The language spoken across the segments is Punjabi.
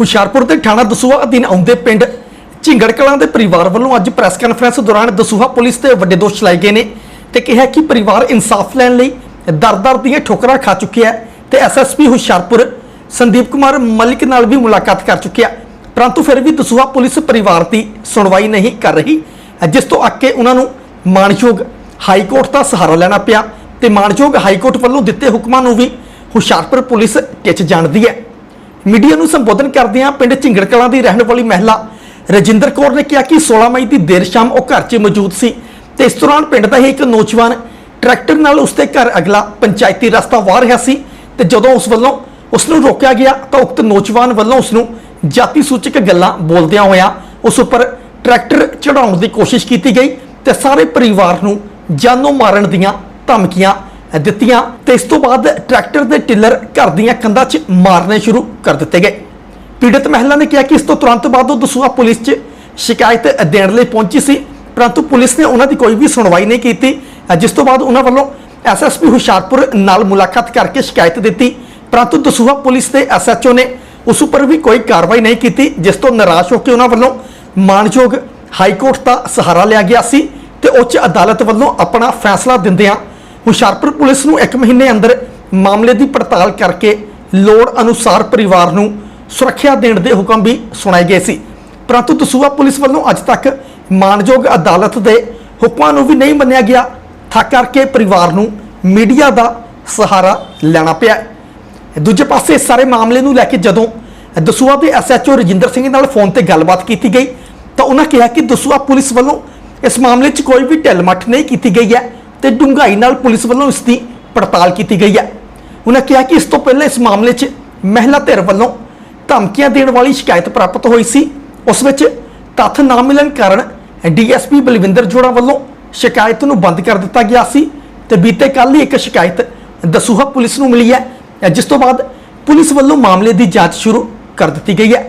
ਹੁਸ਼ਿਆਰਪੁਰ ਦੇ ਥਾਣਾ ਦਸੂਹਾ ਅਧੀਨ ਆਉਂਦੇ ਪਿੰਡ ਝਿੰਗੜ ਕਲਾਂ ਦੇ ਪਰਿਵਾਰ ਵੱਲੋਂ ਅੱਜ ਪ੍ਰੈਸ ਕਾਨਫਰੰਸ ਦੌਰਾਨ ਦਸੂਹਾ ਪੁਲਿਸ ਤੇ ਵੱਡੇ ਦੋਸ਼ ਲਾਏ ਗਏ ਨੇ ਤੇ ਕਿਹਾ ਕਿ ਪਰਿਵਾਰ ਇਨਸਾਫ ਲੈਣ ਲਈ ਦਰ-ਦਰ ਦੀਆਂ ਠੋਕਰਾਂ ਖਾ ਚੁੱਕਿਆ ਹੈ ਤੇ ਐਸਐਸਪੀ ਹੁਸ਼ਿਆਰਪੁਰ ਸੰਦੀਪ ਕੁਮਾਰ ਮਲਿਕ ਨਾਲ ਵੀ ਮੁਲਾਕਾਤ ਕਰ ਚੁੱਕਿਆ ਪਰੰਤੂ ਫਿਰ ਵੀ ਦਸੂਹਾ ਪੁਲਿਸ ਪਰਿਵਾਰ ਦੀ ਸੁਣਵਾਈ ਨਹੀਂ ਕਰ ਰਹੀ, ਜਿਸ ਤੋਂ ਅੱਕੇ ਉਹਨਾਂ ਨੂੰ ਮਾਣਯੋਗ ਹਾਈ ਕੋਰਟ ਦਾ ਸਹਾਰਾ ਲੈਣਾ ਪਿਆ ਤੇ ਮਾਣਯੋਗ ਹਾਈ ਕੋਰਟ ਵੱਲੋਂ ਦਿੱਤੇ ਹੁਕਮਾਂ ਨੂੰ ਵੀ ਹੁਸ਼ਿਆਰਪੁਰ ਪੁਲਿਸ ਟਿੱਚ ਜਾਣਦੀ ਹੈ। ਮੀਡੀਆ ਨੂੰ ਸੰਬੋਧਨ ਕਰਦਿਆਂ ਪਿੰਡ ਝਿੰਗੜ ਕਲਾਂ ਦੀ ਰਹਿਣ ਵਾਲੀ ਮਹਿਲਾ। ਰਜਿੰਦਰ ਕੌਰ ਨੇ ਕਿਹਾ ਕਿ 16 ਮਈ ਦੀ ਦੇਰ ਸ਼ਾਮ ਉਹ ਘਰ 'ਚ ਮੌਜੂਦ ਸੀ ਤੇ ਇਸ ਦੌਰਾਨ ਪਿੰਡ ਦਾ ਹੀ ਇੱਕ ਨੌਜਵਾਨ ਟਰੈਕਟਰ ਨਾਲ ਉਸਦੇ ਘਰ ਅਗਲਾ ਪੰਚਾਇਤੀ ਰਸਤਾ ਵਾਹ ਰਿਹਾ ਸੀ ਤੇ ਜਦੋਂ ਉਸ ਵੱਲੋਂ ਉਸ ਨੂੰ ਰੋਕਿਆ ਗਿਆ ਤਾਂ ਉਕਤ ਨੌਜਵਾਨ ਵੱਲੋਂ ਉਸ ਨੂੰ ਜਾਤੀ ਸੂਚਕ ਗੱਲਾਂ ਬੋਲਦਿਆਂ ਹੋਇਆ ਉਸ ਉੱਪਰ ਟਰੈਕਟਰ ਚੜਾਉਣ ਦੀ ਕੋਸ਼ਿਸ਼ ਕੀਤੀ ਗਈ ਤੇ ਸਾਰੇ ਪਰਿਵਾਰ ਨੂੰ ਜਾਨੋਂ ਮਾਰਨ ਦੀਆਂ ਧਮਕੀਆਂ ਦਿੱਤੀਆਂ ਤੇ ਇਸ ਤੋਂ ਬਾਅਦ ਟਰੈਕਟਰ ਦੇ ਟਿੱਲਰ ਘਰ ਦੀਆਂ ਕੰਧਾਂ 'ਚ ਮਾਰਨੇ ਸ਼ੁਰੂ ਕਰ ਦਿੱਤੇ ਗਏ। ਪੀੜਤ ਮਹਿਲਾ ਨੇ ਕਿਹਾ ਕਿ ਇਸ ਤੋਂ ਤੁਰੰਤ ਬਾਅਦ ਉਹ ਦਸੂਹਾ ਪੁਲਿਸ 'ਚ ਸ਼ਿਕਾਇਤ ਦੇਣ ਲਈ ਪਹੁੰਚੀ ਸੀ, ਪਰੰਤੂ ਪੁਲਿਸ ਨੇ ਉਹਨਾਂ ਦੀ ਕੋਈ ਵੀ ਸੁਣਵਾਈ ਨਹੀਂ ਕੀਤੀ, ਜਿਸ ਤੋਂ ਬਾਅਦ ਉਹਨਾਂ ਵੱਲੋਂ ਐਸਐਸਪੀ ਹੁਸ਼ਿਆਰਪੁਰ ਨਾਲ ਮੁਲਾਕਾਤ ਕਰਕੇ ਸ਼ਿਕਾਇਤ ਦਿੱਤੀ। ਪਰੰਤੂ ਦਸੂਹਾ ਪੁਲਿਸ ਦੇ ਐਸਐਚਓ ਨੇ ਉਸ ਉੱਪਰ ਵੀ ਕੋਈ ਕਾਰਵਾਈ ਨਹੀਂ ਕੀਤੀ, ਜਿਸ ਤੋਂ ਨਿਰਾਸ਼ ਹੋ ਕੇ ਉਹਨਾਂ ਵੱਲੋਂ ਮਾਣਯੋਗ ਹਾਈ ਕੋਰਟ ਦਾ ਸਹਾਰਾ ਲਿਆ ਗਿਆ ਸੀ ਤੇ ਉੱਚ ਅਦਾਲਤ ਵੱਲੋਂ ਆਪਣਾ ਫੈਸਲਾ ਦਿੰਦਿਆਂ ਹੁਸ਼ਿਆਰਪੁਰ ਪੁਲਿਸ ਨੂੰ 1 ਮਹੀਨੇ ਅੰਦਰ ਮਾਮਲੇ ਦੀ ਪੜਤਾਲ ਕਰਕੇ ਲੋੜ ਅਨੁਸਾਰ ਪਰਿਵਾਰ ਨੂੰ ਸੁਰੱਖਿਆ ਦੇਣ ਦੇ ਹੁਕਮ ਵੀ ਸੁਣਾਏ ਗਏ ਸੀ। ਪਰੰਤੂ ਦਸੂਆ ਪੁਲਿਸ ਵੱਲੋਂ ਅੱਜ ਤੱਕ ਮਾਣਯੋਗ ਅਦਾਲਤ ਦੇ ਹੁਕਮਾਂ ਨੂੰ ਵੀ ਨਹੀਂ ਮੰਨਿਆ ਗਿਆ ਥੱਕ ਕਰਕੇ ਪਰਿਵਾਰ ਨੂੰ ਮੀਡੀਆ ਦਾ ਸਹਾਰਾ ਲੈਣਾ ਪਿਆ। ਦੂਜੇ ਪਾਸੇ ਇਸ ਸਾਰੇ ਮਾਮਲੇ ਨੂੰ ਲੈ ਕੇ ਜਦੋਂ ਦਸੂਆ ਦੇ ਐਸਐਚਓ ਰਜਿੰਦਰ ਸਿੰਘ ਨਾਲ ਫੋਨ ਤੇ ਗੱਲਬਾਤ ਕੀਤੀ ਗਈ, ਤਾਂ ਉਹਨਾਂ ਕਿਹਾ ਕਿ ਦਸੂਆ ਪੁਲਿਸ ਵੱਲੋਂ ਇਸ ਮਾਮਲੇ 'ਚ ਕੋਈ ਵੀ ਢਿੱਲ-ਮੱਠ ਨਹੀਂ ਕੀਤੀ ਗਈ ਹੈ। ਤੇ ਡੂੰਘਾਈ ਨਾਲ ਪੁਲਿਸ ਵੱਲੋਂ ਇਸ ਦੀ ਪੜਤਾਲ ਕੀਤੀ ਗਈ ਹੈ। ਉਹਨਾਂ ਕਿਹਾ ਕਿ ਇਸ ਤੋਂ ਪਹਿਲਾਂ ਇਸ ਮਾਮਲੇ 'ਚ ਮਹਿਲਾ ਧਿਰ ਵੱਲੋਂ ਧਮਕੀਆਂ ਦੇਣ ਵਾਲੀ ਸ਼ਿਕਾਇਤ ਪ੍ਰਾਪਤ ਹੋਈ ਸੀ। ਉਸ ਵਿੱਚ ਤੱਥ ਨਾ ਮਿਲਣ ਕਾਰਨ ਡੀਐਸਪੀ ਬਲਵਿੰਦਰ ਜੋੜਾ ਵੱਲੋਂ ਸ਼ਿਕਾਇਤ ਨੂੰ ਬੰਦ ਕਰ ਦਿੱਤਾ ਗਿਆ ਸੀ ਤੇ ਬੀਤੇ ਕੱਲ੍ਹ ਹੀ ਇੱਕ ਸ਼ਿਕਾਇਤ ਦਸੂਹਾ ਪੁਲਿਸ ਨੂੰ ਮਿਲੀ ਹੈ, ਜਿਸ ਤੋਂ ਬਾਅਦ ਪੁਲਿਸ ਵੱਲੋਂ ਮਾਮਲੇ ਦੀ ਜਾਂਚ ਸ਼ੁਰੂ ਕਰ ਦਿੱਤੀ ਗਈ ਹੈ।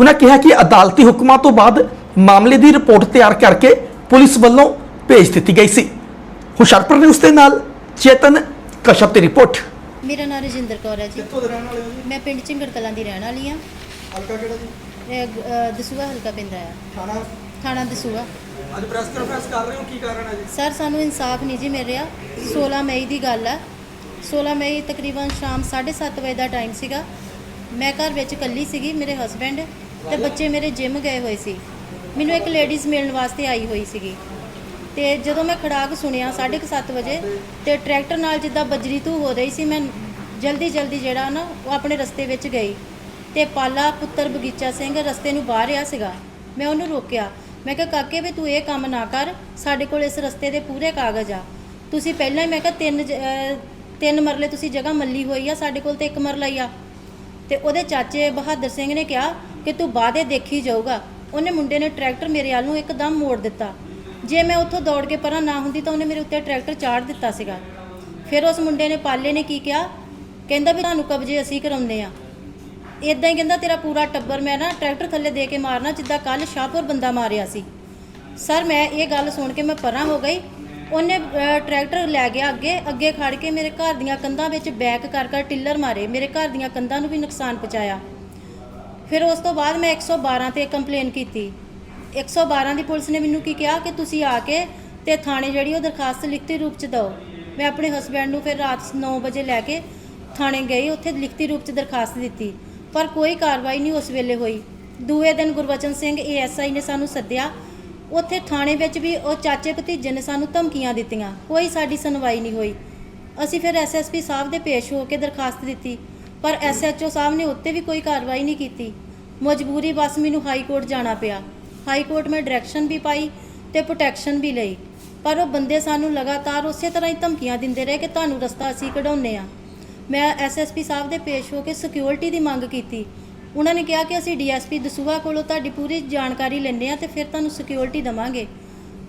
ਉਹਨਾਂ ਕਿਹਾ ਕਿ ਅਦਾਲਤੀ ਹੁਕਮਾਂ ਤੋਂ ਬਾਅਦ ਮਾਮਲੇ ਦੀ ਰਿਪੋਰਟ ਤਿਆਰ ਕਰਕੇ ਪੁਲਿਸ ਵੱਲੋਂ ਭੇਜ ਦਿੱਤੀ ਗਈ ਸੀ। ਹੁਸ਼ਿਆਰਪੁਰ ਨੇ ਉਸ ਦੇ ਨਾਲ ਚੇਤਨ ਕਸ਼ਪ ਦੀ ਰਿਪੋਰਟ। ਮੇਰਾ ਨਾਮ ਰਜਿੰਦਰ ਕੌਰ ਹੈ ਜੀ। ਕਿੱਥੋਂ ਦੇ ਰਹਿਣ ਵਾਲੇ ਹੋ ਜੀ? ਮੈਂ ਪਿੰਡ ਝਿੰਗੜ ਕਲਾਂ ਦੀ ਰਹਿਣ ਵਾਲੀ ਆ ਹਲਕਾ ਕਿਹੜਾ ਜੀ? ਦਸੂਹਾ ਹਲਕਾ ਪੈਂਦਾ ਆ। ਥਾਣਾ? ਥਾਣਾ ਦਸੂਹਾ। ਅੱਜ ਪ੍ਰੈਸ ਕਾਨਫਰੰਸ ਕਰ ਰਹੇ ਹੋ? ਕੀ ਕਾਰਨ ਹੈ ਜੀ? ਸਰ ਸਾਨੂੰ ਇਨਸਾਫ ਨਹੀਂ ਜੀ ਮਿਲ ਰਿਹਾ। 16 ਮਈ ਦੀ ਗੱਲ ਆ 16 ਮਈ ਤਕਰੀਬਨ ਸ਼ਾਮ 7:30 ਵਜੇ ਦਾ ਟਾਈਮ ਸੀਗਾ। ਮੈਂ ਘਰ ਵਿੱਚ ਇਕੱਲੀ ਸੀਗੀ ਮੇਰੇ ਹਸਬੈਂਡ ਤੇ ਬੱਚੇ ਮੇਰੇ ਜਿਮ ਗਏ ਹੋਏ ਸੀ। ਮੈਨੂੰ ਇੱਕ ਲੇਡੀਜ਼ ਮਿਲਣ ਵਾਸਤੇ ਆਈ ਹੋਈ ਸੀਗੀ। ਤੇ ਜਦੋਂ ਮੈਂ ਖੜਾਕ ਸੁਣਿਆ 7:30 ਵਜੇ ਤੇ ਟਰੈਕਟਰ ਨਾਲ ਜਿੱਦਾਂ ਬਜਰੀ ਧੂ ਹੋ ਰਹੀ ਸੀ, ਮੈਂ ਜਲਦੀ ਜਲਦੀ ਜਿਹੜਾ ਨਾ ਉਹ ਆਪਣੇ ਰਸਤੇ ਵਿੱਚ ਗਈ ਤੇ ਪਾਲਾ ਪੁੱਤਰ ਬਗੀਚਾ ਸਿੰਘ ਰਸਤੇ ਨੂੰ ਬਾਹਰ ਰਿਹਾ ਸੀਗਾ। ਮੈਂ ਉਹਨੂੰ ਰੋਕਿਆ। ਮੈਂ ਕਿਹਾ, ਕਾਕੇ, ਵੀ ਤੂੰ ਇਹ ਕੰਮ ਨਾ ਕਰ, ਸਾਡੇ ਕੋਲ ਇਸ ਰਸਤੇ ਦੇ ਪੂਰੇ ਕਾਗਜ਼ ਆ। ਤੁਸੀਂ ਪਹਿਲਾਂ ਹੀ ਮੈਂ ਕਿਹਾ, ਤਿੰਨ ਜ- ਤਿੰਨ ਮਰਲੇ ਤੁਸੀਂ ਜਗ੍ਹਾ ਮੱਲੀ ਹੋਈ ਆ, ਸਾਡੇ ਕੋਲ ਤੇ ਇੱਕ ਮਰਲਾ ਹੀ ਆ। ਤੇ ਉਹਦੇ ਚਾਚੇ ਬਹਾਦਰ ਸਿੰਘ ਨੇ ਕਿਹਾ ਕਿ ਤੂੰ ਬਾਅਦੇ ਦੇਖੀ ਜਾਊਗਾ। ਉਹਨੇ ਮੁੰਡੇ ਨੇ ਟਰੈਕਟਰ ਮੇਰੇ ਵੱਲ ਨੂੰ ਇੱਕਦਮ ਮੋੜ ਦਿੱਤਾ। ਜੇ ਮੈਂ ਉੱਥੋਂ ਦੌੜ ਕੇ ਪਰਾਂ ਨਾ ਹੁੰਦੀ ਤਾਂ ਉਹਨੇ ਮੇਰੇ ਉੱਤੇ ਟਰੈਕਟਰ ਚਾੜ ਦਿੱਤਾ ਸੀਗਾ। ਫਿਰ ਉਸ ਮੁੰਡੇ ਨੇ ਪਾਲੇ ਨੇ ਕੀ ਕਿਹਾ? ਕਹਿੰਦਾ ਵੀ ਤੁਹਾਨੂੰ ਕਬਜ਼ੇ ਅਸੀਂ ਕਰਾਉਂਦੇ ਆ ਇਦਾਂ ਹੀ ਕਹਿੰਦਾ, ਤੇਰਾ ਪੂਰਾ ਟੱਬਰ ਮੈਂ ਨਾ ਟਰੈਕਟਰ ਥੱਲੇ ਦੇ ਕੇ ਮਾਰਨਾ, ਜਿੱਦਾਂ ਕੱਲ ਸ਼ਾਹਪੁਰ ਬੰਦਾ ਮਾਰਿਆ ਸੀ। ਸਰ, ਮੈਂ ਇਹ ਗੱਲ ਸੁਣ ਕੇ ਮੈਂ ਪਰਾਂ ਹੋ ਗਈ। ਉਹਨੇ ਟਰੈਕਟਰ ਲੈ ਗਿਆ ਅੱਗੇ ਅੱਗੇ ਖੜ ਕੇ ਮੇਰੇ ਘਰ ਦੀਆਂ ਕੰਧਾਂ ਵਿੱਚ ਬੈਕ ਕਰ ਕਰ ਟਿੱਲਰ ਮਾਰੇ। ਮੇਰੇ ਘਰ ਦੀਆਂ ਕੰਧਾਂ ਨੂੰ ਵੀ ਨੁਕਸਾਨ ਪਹੁੰਚਾਇਆ। ਫਿਰ ਉਸ ਤੋਂ ਬਾਅਦ ਮੈਂ 112 ਤੇ ਕੰਪਲੇਨ ਕੀਤੀ। 112 ਦੀ ਪੁਲਿਸ ਨੇ ਮੈਨੂੰ ਕੀ ਕਿਹਾ ਕਿ ਤੁਸੀਂ ਆ ਕੇ ਤੇ ਥਾਣੇ ਜਿਹੜੀ ਉਹ ਦਰਖਾਸਤ ਲਿਖਤੀ ਰੂਪ ਚ ਦਿਓ। ਮੈਂ ਆਪਣੇ ਹਸਬੈਂਡ ਨੂੰ ਫਿਰ ਰਾਤ 9 ਵਜੇ ਲੈ ਕੇ ਥਾਣੇ ਗਈ, ਉੱਥੇ ਲਿਖਤੀ ਰੂਪ ਚ ਦਰਖਾਸਤ ਦਿੱਤੀ, ਪਰ ਕੋਈ ਕਾਰਵਾਈ ਨਹੀਂ ਉਸ ਵੇਲੇ ਹੋਈ। ਦੂਏ ਦਿਨ ਗੁਰਵਚਨ ਸਿੰਘ ਏਐਸਆਈ ਨੇ ਸਾਨੂੰ ਸੱਦਿਆ। ਉੱਥੇ ਥਾਣੇ ਵਿੱਚ ਵੀ ਉਹ ਚਾਚੇ ਭਤੀਜੇ ਨੇ ਸਾਨੂੰ ਧਮਕੀਆਂ ਦਿੱਤੀਆਂ, ਕੋਈ ਸਾਡੀ ਸੁਣਵਾਈ ਨਹੀਂ ਹੋਈ। ਅਸੀਂ ਫਿਰ ਐਸਐਸਪੀ ਸਾਹਿਬ ਦੇ ਪੇਸ਼ ਹੋ ਕੇ ਦਰਖਾਸਤ ਦਿੱਤੀ, ਪਰ ਐਸਐਚਓ ਸਾਹਿਬ ਨੇ ਉੱਤੇ ਵੀ ਕੋਈ ਕਾਰਵਾਈ ਨਹੀਂ ਕੀਤੀ। ਮਜਬੂਰੀ ਬਸ ਮੈਨੂੰ ਹਾਈ ਕੋਰਟ ਜਾਣਾ ਪਿਆ। ਹਾਈ ਕੋਰਟ ਮੈਂ ਡਾਇਰੈਕਸ਼ਨ ਵੀ ਪਾਈ ਤੇ ਪ੍ਰੋਟੈਕਸ਼ਨ ਵੀ ਲਈ। ਪਰ ਉਹ ਬੰਦੇ ਸਾਨੂੰ ਲਗਾਤਾਰ ਉਸੇ ਤਰ੍ਹਾਂ ਹੀ ਧਮਕੀਆਂ ਦਿੰਦੇ ਰਹੇ ਕਿ ਤੁਹਾਨੂੰ ਰਸਤਾ ਅਸੀਂ ਕਢਾਉਂਦੇ ਆ ਮੈਂ ਐਸਐਸਪੀ ਸਾਹਿਬ ਦੇ ਪੇਸ਼ ਹੋ ਕੇ ਸਿਕਿਉਰਿਟੀ ਦੀ ਮੰਗ ਕੀਤੀ। ਉਹਨਾਂ ਨੇ ਕਿਹਾ ਕਿ ਅਸੀਂ ਡੀਐਸਪੀ ਦਸੂਹਾ ਕੋਲੋਂ ਤੁਹਾਡੀ ਪੂਰੀ ਜਾਣਕਾਰੀ ਲੈਂਦੇ ਆ ਤੇ ਫਿਰ ਤੁਹਾਨੂੰ ਸਿਕਿਉਰਿਟੀ ਦਵਾਂਗੇ।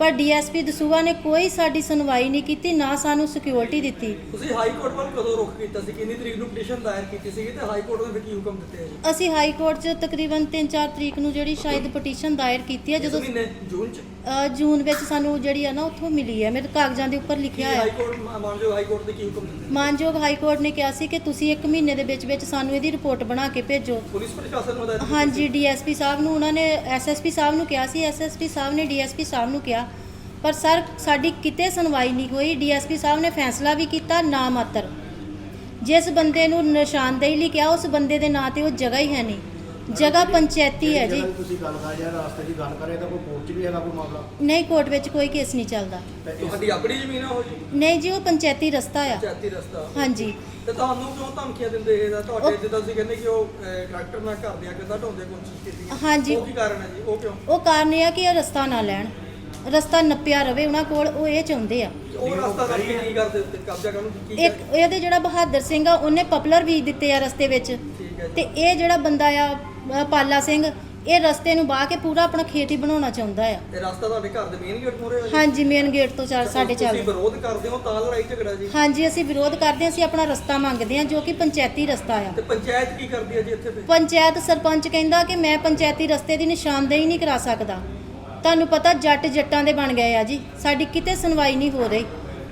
ਪਰ ਡੀਐਸਪੀ ਦਸੂਹਾ ਨੇ ਕੋਈ ਸਾਡੀ ਸੁਣਵਾਈ ਨਹੀਂ ਕੀਤੀ ਨਾ ਸਾਨੂੰ ਸਿਕਿਉਰਿਟੀ ਦਿੱਤੀ। ਤੁਸੀਂ ਹਾਈ ਕੋਰਟ ਵੱਲ ਕਦੋਂ ਰੁਖ ਕੀਤਾ ਸੀ? ਕਿੰਨੀ ਤਰੀਕ ਨੂੰ ਪਟੀਸ਼ਨ ਦਾਇਰ ਕੀਤੀ ਸੀ ਤੇ ਹਾਈ ਕੋਰਟ ਨੇ ਫਿਰ ਕੀ ਹੁਕਮ ਦਿੱਤੇ ਆ ਜੀ? ਅਸੀਂ ਹਾਈ ਕੋਰਟ 'ਚ ਤਕਰੀਬਨ 3-4 ਤਰੀਕ ਨੂੰ ਜਿਹੜੀ ਸ਼ਾਇਦ ਪਟੀਸ਼ਨ ਦਾਇਰ ਕੀਤੀ ਹੈ ਇਸ ਜਦੋਂ ਮਹੀਨੇ? ਜੂਨ ਚ? ਅ, ਜੂਨ ਵਿੱਚ ਸਾਨੂੰ ਜਿਹੜੀ ਆ ਨਾ ਉੱਥੋਂ ਮਿਲੀ ਹੈ। ਮੇਰੇ ਕਾਗਜ਼ਾਂ ਦੇ ਉੱਪਰ ਕੀ ਲਿਖਿਆ ਹਾਈ ਹੈ ਕੋਰਟ ਮਾਨਜੋ ਹਾਈ ਕੋਰਟ ਨੇ ਕੀ ਹੁਕਮ ਦਿੱਤੇ? ਮਾਨਯੋਗ ਹਾਈ ਕੋਰਟ ਨੇ ਕਿਹਾ ਸੀ ਕਿ ਤੁਸੀਂ 1 ਮਹੀਨੇ ਦੇ ਵਿੱਚ ਵਿੱਚ ਸਾਨੂੰ ਇਹਦੀ ਰਿਪੋਰਟ ਬਣਾ ਕੇ ਭੇਜੋ। ਪੁਲਿਸ ਪ੍ਰਸ਼ਾਸਨ ਨੂੰ ਹਦਾਇਤ ਕੀਤੀ ਹਾਂਜੀ ਡੀਐਸਪੀ ਸਾਹਿਬ ਨੂੰ ਉਹਨਾਂ ਨੇ ਐਸਐਸਪੀ ਸਾਹਿਬ ਨੂੰ ਕਿਹਾ ਸੀ। ਐਸਐਸਪੀ ਸਾਹਿਬ ਨੇ ਡੀਐਸਪੀ ਸਾਹਿਬ ਨੂੰ ਕਿਹਾ ਪਰ ਸਰ ਸਾਡੀ ਕਿਤੇ ਸੁਣਵਾਈ ਨਹੀਂ ਹੋਈ। ਡੀਐਸਪੀ ਸਾਹਿਬ ਨੇ ਫੈਸਲਾ ਵੀ ਕੀਤਾ ਨਾ ਮਾਤਰ। ਜਿਸ ਬੰਦੇ ਨੂੰ ਨਿਸ਼ਾਨਦੇਹੀ ਲਈ ਕਿਹਾ ਉਸ ਬੰਦੇ ਦੇ ਨਾਂ ਤੇ ਉਹ ਜਗ੍ਹਾ ਹੀ ਹੈ ਨਹੀਂ। ਜਗ੍ਹਾ ਪੰਚਾਇਤੀ ਹੈ ਜੀ। ਜਿਹੜੀ ਤੁਸੀਂ ਗੱਲ ਕਰ ਰਹੇ ਹੋ ਰਾਸਤੇ ਦੀ ਗੱਲ ਕਰ ਰਹੇ ਤਾਂ ਕੋਈ ਕੋਰਟ 'ਚ ਵੀ ਹੈਗਾ ਕੋਈ ਮਾਮਲਾ? ਨਹੀਂ ਕੋਰਟ ਵਿੱਚ ਕੋਈ ਕੇਸ ਨਹੀਂ ਚੱਲਦਾ। ਤੇ ਇਸ ਤੁਹਾਡੀ ਆਪਣੀ ਜ਼ਮੀਨ ਆ ਉਹ ਜੀ? ਨਹੀਂ ਜੀ ਉਹ ਪੰਚਾਇਤੀ ਰਸਤਾ ਆ। ਪੰਚਾਇਤੀ ਰਸਤਾ। ਹਾਂਜੀ। ਤੇ ਤੁਹਾਨੂੰ ਕਿਉਂ ਧਮਕੀਆਂ ਦਿੰਦੇ ਇਹਦਾ ਤੁਹਾਡੇ ਜਿੱਦਾਂ ਤੁਸੀਂ ਕਹਿੰਦੇ ਕਿ ਉਹ ਟਰੈਕਟਰ ਨਾਲ ਘਰ ਦੀਆਂ ਕਿੱਦਾਂ ਢਾਉਂਦੇ ਕੋਸ਼ਿਸ਼ ਕੀਤੀ ਹਾਂਜੀ। ਉਹ ਕੀ ਕਾਰਨ ਹੈ ਜੀ? ਉਹ ਕਿਉਂ? ਉਹ ਕਾਰਨ ਇਹ ਆ ਕਿ ਇਹ ਰਸਤਾ ਨਾ ਲੈਣ। ਰਸਤਾ ਨੱਪਿਆ ਰਵੇ ਉਹਨਾਂ ਕੋਲ ਉਹ ਇਹ ਚਾਹੁੰਦੇ ਆ। ਉਹ ਰਸਤਾ ਦਾ ਕੀ ਕਰਦੇ ਉੱਤੇ ਕਬਜ਼ਾ ਕਰਨ ਨੂੰ ਕੀ ਇੱਕ ਇਹਦੇ ਜਿਹੜਾ ਬਹਾਦਰ ਸਿੰਘ ਆ ਉਹਨੇ ਪਪਲਰ ਬੀਜ ਦਿੱਤੇ ਆ ਰਸਤੇ ਵਿੱਚ। ਤੇ ਇਹ ਜਿਹੜਾ ਬੰਦਾ ਆ ਅ, ਪਾਲਾ ਸਿੰਘ ਇਹ ਰਸਤੇ ਨੂੰ ਬਾਹ ਕੇ ਪੂਰਾ ਆਪਣਾ ਖੇਤ ਹੀ ਬਣਾਉਣਾ ਚਾਹੁੰਦਾ ਆ। ਇਹ ਰਸਤਾ ਤੁਹਾਡੇ ਘਰ ਦੇ ਮੇਨ ਗੇਟ ਮੂਹਰੇ ਜੀ? ਹਾਂਜੀ ਮੇਨ ਗੇਟ ਤੋਂ ਚਾਰ ਸਾਡੇ ਤੁਸੀਂ ਚੱਲ ਵਿਰੋਧ ਕਰਦੇ ਹੋ ਤਾਂ ਲੜਾਈ ਝਗੜਾ ਜੀ? ਹਾਂਜੀ ਅਸੀਂ ਵਿਰੋਧ ਕਰਦੇ ਹਾਂ ਅਸੀਂ ਆਪਣਾ ਰਸਤਾ ਮੰਗਦੇ ਹਾਂ ਜੋ ਕਿ ਪੰਚਾਇਤੀ ਰਸਤਾ ਆ। ਤੇ ਪੰਚਾਇਤ ਕੀ ਕਰਦੀ ਹੈ ਜੀ ਇੱਥੇ ਫਿਰ ਪੰਚਾਇਤ ਸਰਪੰਚ ਕਹਿੰਦਾ ਕਿ ਮੈਂ ਪੰਚਾਇਤੀ ਰਸਤੇ ਦੀ ਨਿਸ਼ਾਨਦੇਹੀ ਨਹੀਂ ਕਰਾ ਸਕਦਾ। ਤੁਹਾਨੂੰ ਪਤਾ ਜੱਟ ਜੱਟਾਂ ਦੇ ਬਣ ਗਏ ਆ ਜੀ। ਸਾਡੀ ਕਿਤੇ ਸੁਣਵਾਈ ਨਹੀਂ ਹੋ ਰਹੀ।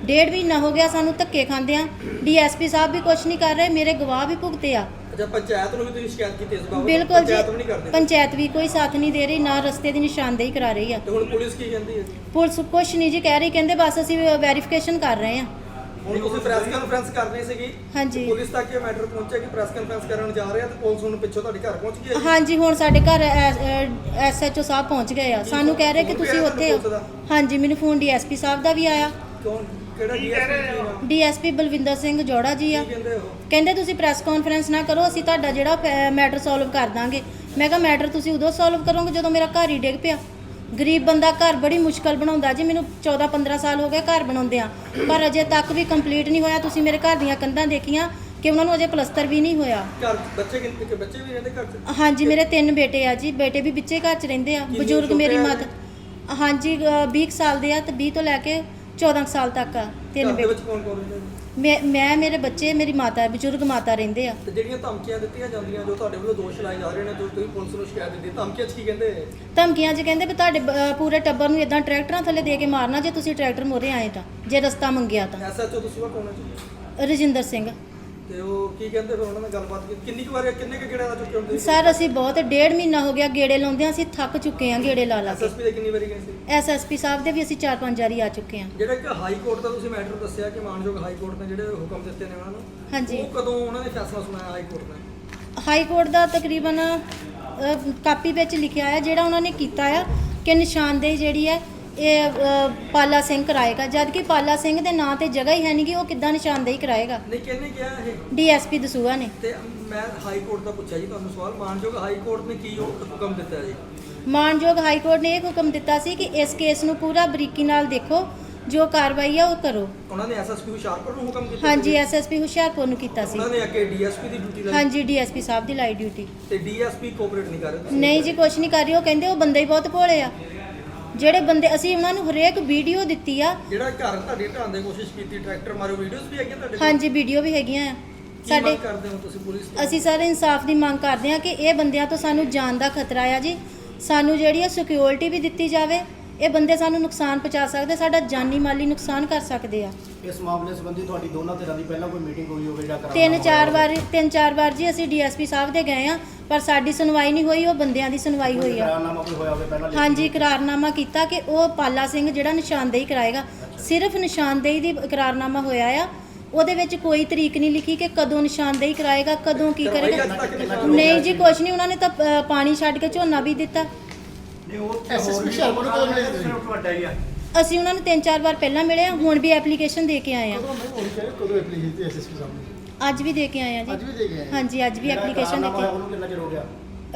ਡੇਢ ਮਹੀਨਾ ਹੋ ਗਿਆ ਸਾਨੂੰ ਧੱਕੇ ਖਾਂਦੇ ਆ। ਡੀਐਸਪੀ ਸਾਹਿਬ ਵੀ ਕੁਝ ਨਹੀਂ ਕਰ ਰਹੇ ਮੇਰੇ ਗਵਾਹ ਵੀ ਭੁਗਤੇ ਆ। ਅੱਛਾ ਪੰਚਾਇਤ ਨੂੰ ਵੀ ਤੁਸੀਂ ਸ਼ਿਕਾਇਤ ਕੀਤੀ ਇਸ ਬਾਬਤ? ਬਿਲਕੁਲ ਪੰਚਾਇਤ ਵੀ ਨਹੀਂ ਜੀ ਕਰਦੇ। ਪੰਚਾਇਤ ਵੀ ਕੋਈ ਸਾਥ ਨਹੀਂ ਦੇ ਰਹੀ ਨਾ ਰਸਤੇ ਦੀ ਨਿਸ਼ਾਨਦੇਹੀ ਕਰਾ ਰਹੀ ਆ। ਤੇ ਹੁਣ ਪੁਲਿਸ ਕੀ ਕਹਿੰਦੀ ਹੈ? ਪੁਲਿਸ ਕੁਛ ਨਹੀਂ ਜੀ ਕਹਿ ਰਹੀ ਕਹਿੰਦੇ ਬਸ ਅਸੀਂ ਵੈਰੀਫਿਕੇਸ਼ਨ ਕਰ ਰਹੇ ਆ। ਹੁਣ ਤੁਸੀਂ ਪ੍ਰੈਸ ਕਾਨਫਰੰਸ ਕਰਨੀ ਸੀਗੀ ਹਾਂਜੀ। ਪੁਲਿਸ ਤੱਕ ਇਹ ਮੈਟਰ ਪਹੁੰਚਿਆ ਕਿ ਪ੍ਰੈਸ ਕਾਨਫਰੰਸ ਕਰਨ ਜਾ ਰਹੇ ਆ ਤੇ ਪੁਲਿਸ ਹੁਣ ਪਿੱਛੋਂ ਤੁਹਾਡੇ ਘਰ ਪਹੁੰਚ ਗਈ ਹੈ ਜੀ। ਹਾਂਜੀ ਹੁਣ ਸਾਡੇ ਘਰ ਐਸਐਚਓ ਸਾਹਿਬ ਪਹੁੰਚ ਗਏ ਆ। ਸਾਨੂੰ ਕਹਿ ਰਹੇ ਕਿ ਫੋਨ ਵੀ ਤੁਸੀਂ ਆਇਆ ਉੱਥੇ ਤੁਹਾਨੂੰ ਪੁਲਿਸ ਹੋ ਹਾਂਜੀ ਮੈਨੂੰ ਫੋਨ ਡੀਐਸਪੀ ਸਾਹਿਬ ਦਾ ਵੀ ਆਇਆ। ਕੌਣ ਕਿਹੜਾ ਡੀਐਸਪੀ ਡੀਐਸਪੀ ਬਲਵਿੰਦਰ ਸਿੰਘ ਜੋੜਾ ਜੀ ਆ। ਕਹਿੰਦੇ ਤੁਸੀਂ ਪ੍ਰੈਸ ਕਾਨਫਰੰਸ ਨਾ ਕਰੋ ਅਸੀਂ ਤੁਹਾਡਾ ਜਿਹੜਾ ਮੈਟਰ ਸੋਲਵ ਕਰ ਦਾਂਗੇ। ਮੈਂ ਕਿਹਾ ਮੈਟਰ ਤੁਸੀਂ ਉਦੋਂ ਸੋਲਵ ਕਰੋਗੇ ਜਦੋਂ ਮੇਰਾ ਘਰ ਹੀ ਡਿੱਗ ਪਿਆ। ਗਰੀਬ ਬੰਦਾ ਘਰ ਬੜੀ ਮੁਸ਼ਕਲ ਬਣਾਉਂਦਾ ਜੀ ਮੈਨੂੰ 14 15 ਸਾਲ ਹੋ ਗਏ ਘਰ ਬਣਾਉਂਦੇ ਆ। ਪਰ ਅਜੇ ਤੱਕ ਵੀ ਕੰਪਲੀਟ ਨਹੀਂ ਹੋਇਆ ਤੁਸੀਂ ਮੇਰੇ ਘਰ ਦੀਆਂ ਕੰਧਾਂ ਦੇਖੀਆਂ ਕਿ ਉਹਨਾਂ ਨੂੰ ਅਜੇ ਪਲਸਤਰ ਵੀ ਨਹੀਂ ਹੋਇਆ। ਘਰ ਬੱਚੇ ਕਿੰਨੇ ਕਿ ਬੱਚੇ ਵੀ ਰਹਿੰਦੇ ਘਰ 'ਚ? ਹਾਂਜੀ ਮੇਰੇ ਤਿੰਨ ਬੇਟੇ ਆ ਜੀ ਬੇਟੇ ਵੀ ਵਿੱਚੇ ਘਰ 'ਚ ਰਹਿੰਦੇ ਆ ਬਜ਼ੁਰਗ ਮੇਰੀ ਛੋਟੇ ਆ ਮਾਤਾ ਹਾਂਜੀ ਅ, 20 ਕੁ ਸਾਲ ਦੇ ਆ ਤੇ 20 ਤੋਂ ਲੈ ਕੇ 14 ਕੁ ਸਾਲ ਤੱਕ ਆ ਤਿੰਨ ਘਰ ਦੇ ਬੇਟੇ। ਵਿੱਚ ਕੌਣ ਕੌਣ ਰਹਿੰਦੇ ਜੀ? ਮੈਂ ਮੈਂ ਮੇਰੇ ਬੱਚੇ ਮੇਰੀ ਮਾਤਾ ਬਜ਼ੁਰਗ ਮਾਤਾ ਰਹਿੰਦੇ ਆ। ਤੇ ਜਿਹੜੀਆਂ ਧਮਕੀਆਂ ਦਿੱਤੀਆਂ ਜਾਂਦੀਆਂ ਜੋ ਤੁਹਾਡੇ ਵੱਲੋਂ ਦੋਸ਼ ਲਾਏ ਜਾ ਰਹੇ ਨੇ ਜੋ ਤੁਸੀਂ ਪੁਲਿਸ ਨੂੰ ਸ਼ਿਕਾਇਤ ਦਿੱਤੀ ਧਮਕੀਆਂ 'ਚ ਕੀ ਕਹਿੰਦੇ? ਧਮਕੀਆਂ 'ਚ ਕਹਿੰਦੇ ਵੀ ਤੁਹਾਡੇ ਅਹ ਪੂਰੇ ਟੱਬਰ ਨੂੰ ਇਦਾਂ ਟਰੈਕਟਰਾਂ ਥੱਲੇ ਦੇ ਕੇ ਮਾਰਨਾ ਜੇ ਤੁਸੀਂ ਟਰੈਕਟਰ ਮੋਰੇ ਆਏ ਤਾਂ ਜੇ ਰਸਤਾ ਮੰਗਿਆ ਤਾਂ। ਐਸਐਚਓ ਤੁਸੀਂ ਕੌਣ ਹੈ? ਜੀ ਰਜਿੰਦਰ ਸਿੰਘ। ਤੇ ਉਹ ਕੀ ਕਹਿੰਦੇ ਫਿਰ ਉਹਨਾਂ ਨਾਲ ਗੱਲਬਾਤ ਕੀਤੀ? ਕਿੰਨੀ ਕੁ ਵਾਰ ਕਿੰਨੇ ਕੁ ਗੇੜੇ ਲਾ ਚੁੱਕੇ ਹੁੰਦੇ ਸਰ ਅਸੀਂ ਬਹੁਤ ਡੇਢ ਮਹੀਨਾ ਹੋ ਗਿਆ ਗੇੜੇ ਲਾਉਂਦੇ ਅਸੀਂ ਥੱਕ ਚੁੱਕੇ ਹਾਂ ਗੇੜੇ ਲਾ ਲਾ ਕੇ। ਐਸਐਸਪੀ ਦੇ ਕਿੰਨੀ ਵਾਰੀ ਗਏ ਸੀ? ਐਸਐਸਪੀ ਸਾਹਿਬ ਦੇ ਵੀ ਅਸੀਂ ਚਾਰ ਪੰਜ ਵਾਰੀ ਆ ਚੁੱਕੇ ਹਾਂ। ਜਿਹੜਾ ਕਿ ਹਾਈ ਕੋਰਟ ਦਾ ਤੁਸੀਂ ਮੈਟਰ ਦੱਸਿਆ ਕਿ ਮਾਨਯੋਗ ਹਾਈ ਕੋਰਟ ਨੇ ਜਿਹੜੇ ਹੁਕਮ ਦਿੱਤੇ ਨੇ ਉਹਨਾਂ ਨੂੰ ਹਾਂਜੀ। ਉਹ ਕਦੋਂ ਉਹਨਾਂ ਨੇ ਫੈਸਲਾ ਸੁਣਾਇਆ ਹਾਈ ਕੋਰਟ ਨੇ ਹਾਈ ਕੋਰਟ ਦਾ ਤਕਰੀਬਨ ਕਾਪੀ ਵਿੱਚ ਲਿਖਿਆ ਹੈ ਜਿਹੜਾ ਉਹਨਾਂ ਨੇ ਕੀਤਾ ਆ ਕਿ ਨਿਸ਼ਾਨਦੇਹੀ ਜਿਹੜੀ ਹੈ ਇਹ ਪਾਲਾ ਸਿੰਘ ਕਰਾਏਗਾ। ਜਦ ਕਿ ਪਾਲਾ ਸਿੰਘ ਦੇ ਨਾਂ ਤੇ ਜਗ੍ਹਾ ਹੀ ਹੈ ਨਹੀਂ ਕਿ ਉਹ ਕਿੱਦਾਂ ਨਿਸ਼ਾਨਦੇਹੀ ਕਰਾਏਗਾ? ਨਹੀਂ ਕਿਹਨੇ ਕਿਹਾ ਇਹ? ਡੀਐਸਪੀ ਦਸੂਹਾ ਨੇ। ਤੇ ਮੈਂ ਹਾਈ ਕੋਰਟ ਦਾ ਪੁੱਛਿਆ ਜੀ ਤੁਹਾਨੂੰ ਸਵਾਲ। ਮਾਨਯੋਗ ਹਾਈ ਕੋਰਟ ਨੇ ਕੀ ਉਹ ਹੁਕਮ ਦਿੱਤਾ ਜੀ? ਮਾਨਯੋਗ ਹਾਈ ਕੋਰਟ ਨੇ ਇਹ ਹੁਕਮ ਦਿੱਤਾ ਸੀ ਕਿ ਇਸ ਕੇਸ ਨੂੰ ਪੂਰਾ ਬਰੀਕੀ ਨਾਲ ਦੇਖੋ। ਜੋ ਕਾਰਵਾਈ ਆ ਉਹ ਕਰੋ। ਉਹਨਾਂ ਨੇ ਐਸਐਸਪੀ ਹੁਸ਼ਿਆਰਪੁਰ ਨੂੰ ਹੁਕਮ ਕੀਤਾ ਹਾਂਜੀ? ਐਸਐਸਪੀ ਹੁਸ਼ਿਆਰਪੁਰ ਨੂੰ ਕੀਤਾ ਸੀ। ਉਹਨਾਂ ਨੇ ਅੱਗੇ ਡੀਐਸਪੀ ਦੀ ਡਿਊਟੀ ਲਈ? ਹਾਂਜੀ ਡੀਐਸਪੀ ਸਾਹਿਬ ਦੀ ਲਾਈ ਡਿਊਟੀ। ਤੇ ਡੀਐਸਪੀ ਕੋਆਪਰੇਟ ਨਹੀਂ ਕਰ ਰਹੇ ਤੁਸੀਂ? ਨਹੀਂ ਜੀ ਕੁਛ ਨਹੀਂ ਕਰ ਰਹੀ। ਉਹ ਕਹਿੰਦੇ ਉਹ ਬੰਦੇ ਹੀ ਬਹੁਤ ਭੋਲੇ ਆ। ਜਿਹੜੇ ਬੰਦੇ ਅਸੀਂ ਉਹਨਾਂ ਨੂੰ ਹਰੇਕ ਵੀਡੀਓ ਦਿੱਤੀ ਆ। ਜਿਹੜਾ ਘਰ ਤੁਹਾਡੇ ਢਾਣ ਦੀ ਕੋਸ਼ਿਸ਼ ਕੀਤੀ ਟਰੈਕਟਰ ਮਾਰੋ ਵੀਡੀਓਜ਼ ਵੀ ਹੈਗੀਆਂ ਤੁਹਾਡੇ ਕੋਲ? ਹਾਂਜੀ ਵੀਡੀਓ ਵੀ ਹੈਗੀਆਂ ਆ। ਕੀ ਸਾਡੇ ਮੰਗ ਕਰਦੇ ਹੋ ਤੁਸੀਂ ਪੁਲਿਸ ਤੋਂ? ਅਸੀਂ ਸਾਰੇ ਇਨਸਾਫ ਦੀ ਮੰਗ ਕਰਦੇ ਹਾਂ ਕਿ ਇਹ ਬੰਦਿਆਂ ਤੋਂ ਸਾਨੂੰ ਜਾਨ ਦਾ ਖਤਰਾ ਆ ਜੀ। ਸਾਨੂੰ ਜਿਹੜੀ ਹੈ ਸਿਕਿਉਰਿਟੀ ਵੀ ਦਿੱਤੀ ਜਾਵੇ ਇਹ ਬੰਦੇ ਸਾਨੂੰ ਨੁਕਸਾਨ ਪਹੁੰਚਾ ਸਕਦੇ ਸਾਡਾ ਜਾਨੀ ਮਾਲੀ ਨੁਕਸਾਨ ਕਰ ਸਕਦੇ ਆ। ਇਸ ਮਾਮਲੇ ਸੰਬੰਧੀ ਤੁਹਾਡੀ ਦੋਨਾਂ ਧਿਰਾਂ ਦੀ ਪਹਿਲਾਂ ਕੋਈ ਮੀਟਿੰਗ ਹੋਈ ਹੋਵੇ ਜਾਂ ਕਰਾਰ ਤਿੰਨ ਚਾਰ ਵਾਰ ਤਿੰਨ ਚਾਰ ਵਾਰ ਜੀ ਅਸੀਂ ਡੀਐਸਪੀ ਸਾਹਿਬ ਦੇ ਗਏ ਆ ਪਰ ਸਾਡੀ ਸੁਣਵਾਈ ਨਹੀਂ ਹੋਈ ਉਹ ਬੰਦਿਆਂ ਦੀ ਸੁਣਵਾਈ ਹੋਈ ਆ। ਕਰਾਰਨਾਮਾ ਕੋਈ ਹੋਇਆ ਹੋਵੇ ਪਹਿਲਾਂ ਲਿਖਤੀ? ਹਾਂਜੀ ਇਕਰਾਰਨਾਮਾ ਕੀਤਾ ਕਿ ਉਹ ਪਾਲਾ ਸਿੰਘ ਜਿਹੜਾ ਨਿਸ਼ਾਨਦੇਹੀ ਕਰਾਏਗਾ ਸਿਰਫ ਨਿਸ਼ਾਨਦੇਹੀ ਦੀ ਇਕਰਾਰਨਾਮਾ ਹੋਇਆ ਆ। ਉਹਦੇ ਵਿੱਚ ਕੋਈ ਤਰੀਕ ਨਹੀਂ ਲਿਖੀ ਕਿ ਕਦੋਂ ਨਿਸ਼ਾਨਦੇਹੀ ਕਰਾਏਗਾ ਕਦੋਂ ਕੀ ਕਰੇਗਾ। ਨਹੀਂ ਜੀ ਕੁਛ ਨਹੀਂ ਉਹਨਾਂ ਨੇ ਤਾਂ ਅ, ਪਾਣੀ ਛੱਡ ਕੇ ਝੋਨਾ ਵੀ ਦਿੱਤਾ। ਨਹੀਂ ਉਹ ਐਸਐਸਪੀ ਹੁਸ਼ਿਆਰਪੁਰ ਨੂੰ ਕਦੋਂ ਮਿਲੇ ਤੁਸੀਂ? ਤੁਹਾਡਾ ਹੀ ਆ। ਅਸੀਂ ਉਹਨਾਂ ਨੂੰ ਤਿੰਨ ਚਾਰ ਵਾਰ ਪਹਿਲਾਂ ਮਿਲੇ ਆ ਹੁਣ ਵੀ ਐਪਲੀਕੇਸ਼ਨ ਦੇ ਕੇ ਆਏ ਆ। ਕਦੋਂ ਨਹੀਂ ਹੋਣੀ ਚਾਹੀਦੀ ਕਦੋਂ ਐਪਲੀਕੇਸ਼ਨ ਤੇ ਐਸਐਸਪੀ ਸਾਹਮਣੇ ਅੱਜ ਵੀ ਦੇ ਕੇ ਆਏ ਆ ਅੱਜ ਜੀ ਵੀ ਦੇ ਗਏ ਆ। ਹਾਂਜੀ ਅੱਜ ਵੀ ਜਿਹੜਾ ਐਪਲੀਕੇਸ਼ਨ ਦਿੱਤੀ ਉਹਨੂੰ ਕਿੰਨਾ ਚਿਰ ਹੋ ਗਿਆ?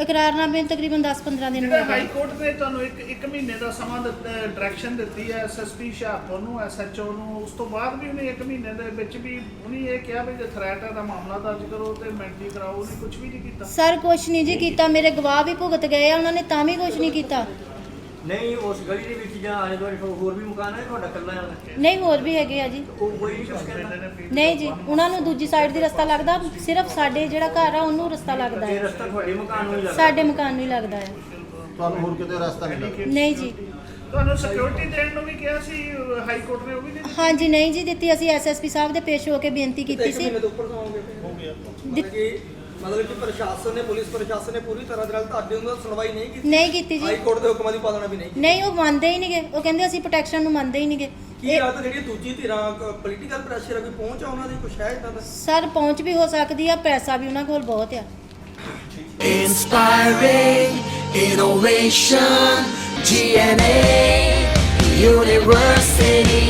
ਇਕਰਾਰਨਾਮੇ ਨੂੰ ਤਕਰੀਬਨ 10-15 ਦਿਨ ਜਿਹੜਾ ਹੋ ਹਾਈ ਗਏ ਕੋਰਟ ਨੇ ਤੁਹਾਨੂੰ ਇੱਕ ਇੱਕ ਮਹੀਨੇ ਦਾ ਸਮਾਂ ਡਾਇਰੈਕਸ਼ਨ ਦਿੱਤੀ ਹੈ ਐਸਐਸਪੀ ਹੁਸ਼ਿਆਰਪੁਰ ਨੂੰ ਐਸਐਚਓ ਨੂੰ ਉਸ ਤੋਂ ਬਾਅਦ ਵੀ ਉਹਨੇ ਇੱਕ ਮਹੀਨੇ ਦੇ ਵਿੱਚ ਵੀ ਉਹਨੇ ਇਹ ਕਿਹਾ ਵੀ ਜੇ ਥ੍ਰੈਟ ਦਾ ਮਾਮਲਾ ਦਰਜ ਕਰੋ ਤੇ ਮੈਂਟਲੀ ਕਰਾਓ ਉਹਨੇ ਕੁਝ ਵੀ ਨਹੀਂ ਕੀਤਾ। ਸਰ ਕੁਛ ਨਹੀਂ ਜੀ ਕੀਤਾ। ਮੇਰੇ ਗਵਾਹ ਵੀ ਭੁਗਤ ਗਏ ਆ ਉਹਨਾਂ ਨੇ ਤਾਂ ਵੀ ਕੁਛ ਨਹੀਂ ਕੀਤਾ। ਨਹੀਂ ਉਸ ਗਲੀ ਦੇ ਵਿੱਚ ਜਾਂ ਆਲੇ ਦੁਆਲੇ ਹੋਰ ਵੀ ਮਕਾਨ ਹੈ ਤੁਹਾਡਾ ਇਕੱਲਾ ਹੈ ਨਹੀਂ ਹੋਰ ਵੀ ਹੈਗੇ ਆ ਜੀ। ਉਹ ਕੋਈ ਨਹੀਂ ਕੁਛ ਕਹਿੰਦਾ? ਨਹੀਂ ਜੀ ਉਹਨਾਂ ਨੂੰ ਦੂਜੀ ਸਾਈਡ ਦੀ ਰਸਤਾ ਲੱਗਦਾ ਸਿਰਫ ਸਾਡੇ ਜਿਹੜਾ ਘਰ ਆ ਉਹਨੂੰ ਰਸਤਾ ਲੱਗਦਾ ਤੇ ਹੈ। ਰਸਤਾ ਤੁਹਾਡੇ ਮਕਾਨ ਨੂੰ ਹੀ ਲੱਗਦਾ। ਸਾਡੇ ਮਕਾਨ ਨੂੰ ਹੀ ਲੱਗਦਾ ਹੈ। ਤੁਹਾਨੂੰ ਹੋਰ ਕਿਤੇ ਰਸਤਾ ਨਹੀਂ ਲੱਗਦਾ? ਨਹੀਂ ਜੀ। ਤੁਹਾਨੂੰ ਸਿਕਿਉਰਿਟੀ ਦੇਣ ਨੂੰ ਵੀ ਕਿਹਾ ਸੀ ਹਾਈ ਕੋਰਟ ਨੇ ਉਹ ਵੀ ਨਹੀਂ ਦਿੱਤੀ? ਹਾਂਜੀ ਨਹੀਂ ਜੀ ਦਿੱਤੀ। ਅਸੀਂ ਐਸਐਸਪੀ ਸਾਹਿਬ ਦੇ ਪੇਸ਼ ਹੋ ਕੇ ਬੇਨਤੀ ਕੀਤੀ ਇੱਕ ਸੀ। ਮਹੀਨੇ ਤੋਂ ਉੱਪਰ ਸਮਾਂਗੇ ਹੋ ਗਿਆ। ਮਤਲਬ ਕਿ ਮਤਲਬ ਕਿ ਪ੍ਰਸ਼ਾਸਨ ਨੇ ਪੁਲਿਸ ਪ੍ਰਸ਼ਾਸਨ ਨੇ ਪੂਰੀ ਤਰ੍ਹਾਂ ਦੇ ਨਾਲ ਤੁਹਾਡੇ ਉਹਨਾਂ ਸੁਣਵਾਈ ਨਹੀਂ ਕੀਤੀ। ਨਹੀਂ ਕੀਤੀ ਜੀ। ਹਾਈ ਕੋਰਟ ਦੇ ਹੁਕਮਾਂ ਦੀ ਪਾਲਣਾ ਵੀ ਨਹੀਂ ਕੀਤੀ। ਨਹੀਂ ਉਹ ਮੰਨਦੇ ਹੀ ਨਹੀਂਗੇ। ਉਹ ਕਹਿੰਦੇ ਅਸੀਂ ਪ੍ਰੋਟੈਕਸ਼ਨ ਨੂੰ ਮੰਨਦੇ ਹੀ ਨਹੀਂਗੇ। ਕੀ ਰਾਤ ਜਿਹੜੀ ਦੂਜੀ ਧਿਰਾਂ ਪੋਲੀਟੀਕਲ ਪ੍ਰੈਸ਼ਰ ਆ ਕੋਈ ਪਹੁੰਚ ਆ ਉਹਨਾਂ ਦੀ? ਕੁਛ ਹੈ ਇਦਾਂ ਦਾ? ਸਰ ਪਹੁੰਚ ਵੀ ਹੋ ਸਕਦੀ ਆ ਪੈਸਾ ਵੀ ਉਹਨਾਂ ਕੋਲ ਬਹੁਤ ਆ। Inspiring innovation, GNA University.